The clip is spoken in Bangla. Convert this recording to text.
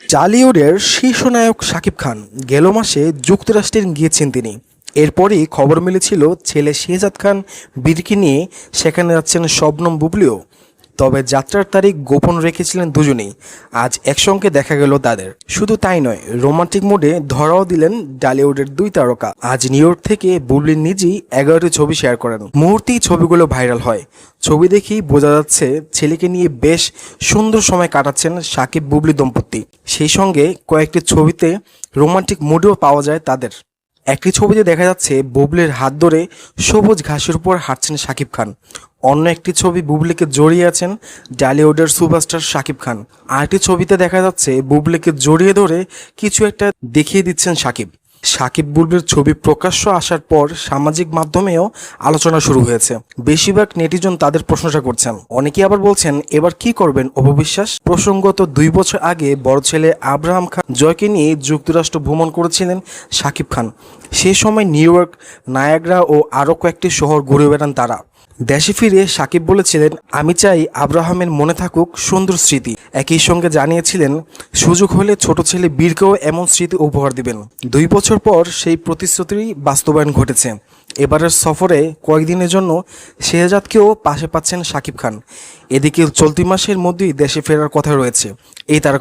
জালিউডের শীর্ষ নায়ক শাকিব খান গেল মাসে যুক্তরাষ্ট্রে গিয়েছেন তিনি। এরপরই খবর মিলেছিল ছেলে শেহজাদ খান, বীরকে নিয়ে সেখানে যাচ্ছেন শবনম বুবলিও। তবে যাত্রার তারিখ গোপন রেখেছিলেন দুজনেই। আজ একসঙ্গে দেখা গেল তাদের। শুধু তাই নয়, রোমান্টিক মোডে ধরাও দিলেন ডালিউডের দুই তারকা। আজ নিউ ইয়র্ক থেকে বুবলি নিজেই এগারোটি ছবি শেয়ার করেন। মুহূর্তেই ছবিগুলো ভাইরাল হয়। ছবি দেখেই বোঝা যাচ্ছে, ছেলেকে নিয়ে বেশ সুন্দর সময় কাটাচ্ছেন সাকিব বুবলি দম্পতি। সেই সঙ্গে কয়েকটি ছবিতে রোমান্টিক মুডও পাওয়া যায় তাদের। একটি ছবিতে দেখা যাচ্ছে বুবলের হাত ধরে সবুজ ঘাসের উপর হাঁটছেন শাকিব খান। অন্য একটি ছবি বুবলিকে জড়িয়ে আছেন ডালিউডের সুপারস্টার সাকিব খান। আরেকটি ছবিতে দেখা যাচ্ছে বুবলিকে জড়িয়ে ধরে কিছু একটা দেখিয়ে দিচ্ছেন শাকিব। সাকিব বুলবির ছবি প্রকাশ্য আসার পর সামাজিক মাধ্যমেও আলোচনা শুরু হয়েছে। বেশিরভাগ নেটিজন তাদের প্রশংসা করছেন। অনেকে আবার বলছেন, এবার কি করবেন অপবিশ্বাস? প্রসঙ্গত দুই বছর আগে বড় ছেলে আব্রাহাম খান জয়কে নিয়ে যুক্তরাষ্ট্র ভ্রমণ করেছিলেন সাকিব খান। সেই সময় নিউ ইয়র্ক, নায়াগ্রা ও আরও কয়েকটি শহর ঘুরে বেড়ান তারা। দেশে ফিরে সাকিব বলেছিলেন, আমি চাই আব্রাহামের মনে থাকুক সুন্দর স্মৃতি। একই সঙ্গে জানিয়েছিলেন, সুযোগ হলে ছোট ছেলে বীরকেও এমন স্মৃতি উপহার দিবেন। দুই বছর পর সেই প্রতিশ্রুতির বাস্তবায়ন ঘটেছে। এবারের সফরে কয়েকদিনের জন্য শেহজাদকেও পাশে পাচ্ছেন সাকিব খান। এদিকে চলতি মাসের মধ্যেই দেশে ফেরার কথা রয়েছে। এই তার